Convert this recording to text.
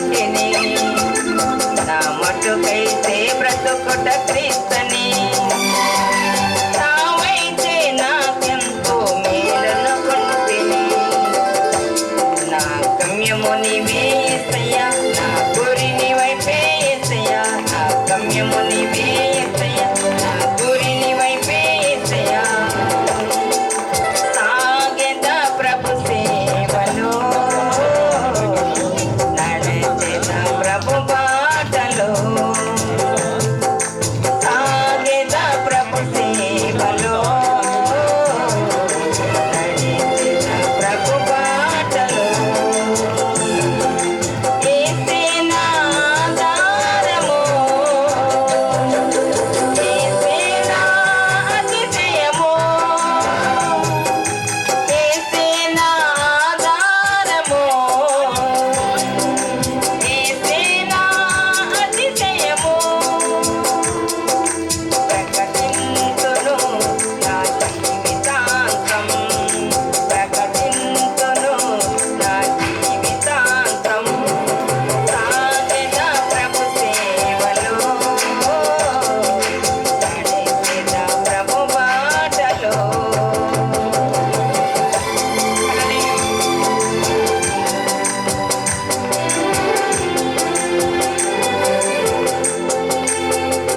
మేలనుకుంటిని నా మటుకైతే బ్రతుకుట క్రీస్తని.